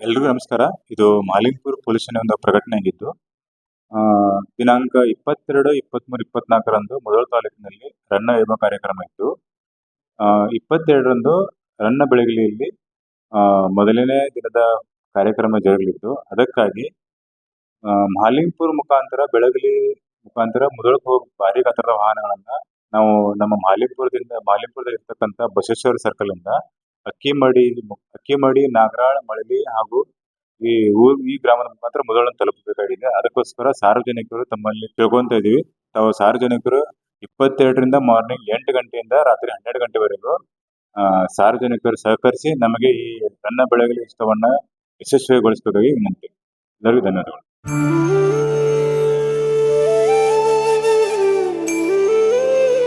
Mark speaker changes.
Speaker 1: ಎಲ್ರಿಗೂ ನಮಸ್ಕಾರ. ಇದು ಮಾಲಿಂಗ್ಪುರ್ ಪೊಲೀಸ್ ಠಾಣೆ ಒಂದು ಪ್ರಕಟಣೆ ಆಗಿದ್ದು ದಿನಾಂಕ ಇಪ್ಪತ್ತೆರಡು, ಇಪ್ಪತ್ಮೂರು, ಇಪ್ಪತ್ನಾಲ್ಕರಂದು ಮೊದಲ ತಾಲೂಕಿನಲ್ಲಿ ರನ್ನ ಎಂಬ ಕಾರ್ಯಕ್ರಮ ಇತ್ತು. ಇಪ್ಪತ್ತೆರಡರಂದು ರನ್ನ ಬೆಳಗಲಿಯಲ್ಲಿ ಮೊದಲನೇ ದಿನದ ಕಾರ್ಯಕ್ರಮ ಜರುಗಲಿತ್ತು. ಅದಕ್ಕಾಗಿ ಮಾಲಿನ್ಪುರ್ ಮುಖಾಂತರ ಬೆಳಗಲಿ ಮುಖಾಂತರ ಮೊದಲು ಹೋಗಿ ಭಾರಿ ಗಾತ್ರದ ವಾಹನಗಳನ್ನ ನಾವು ನಮ್ಮ ಮಾಲಿಂಪುರದಿಂದ ಮಾಲಿಂಪುರದಲ್ಲಿ ಇರ್ತಕ್ಕಂಥ ಬಸವೇಶ್ವರ ಸರ್ಕಲ್ ಇಂದ ಅಕ್ಕಿಮಡಿ ಅಕ್ಕಿಮಡಿ, ನಾಗರಾಳ, ಮಳಲಿ ಹಾಗೂ ಈ ಊರ್ ಈ ಗ್ರಾಮದ ಮುಖಾಂತರ ಮೊದಲನ್ನು ತಲುಪಬೇಕಾಗಿದೆ. ಅದಕ್ಕೋಸ್ಕರ ಸಾರ್ವಜನಿಕರು ತಮ್ಮಲ್ಲಿ ತಿಳ್ಕೊಂತ ಇದೀವಿ ತಾವು ಸಾರ್ವಜನಿಕರು ಇಪ್ಪತ್ತೆರಡರಿಂದ ಮಾರ್ನಿಂಗ್ ಎಂಟು ಗಂಟೆಯಿಂದ ರಾತ್ರಿ ಹನ್ನೆರಡು ಗಂಟೆವರೆಗೂ ಸಾರ್ವಜನಿಕರು ಸಹಕರಿಸಿ ನಮಗೆ ಈ ಸಣ್ಣ ಬೆಳೆಗಳ ಇಷ್ಟವನ್ನ ಯಶಸ್ವಿಗೊಳಿಸಬೇಕಾಗಿ ವಿನಂತಿ. ಎಲ್ಲರಿಗೂ ಧನ್ಯವಾದಗಳು.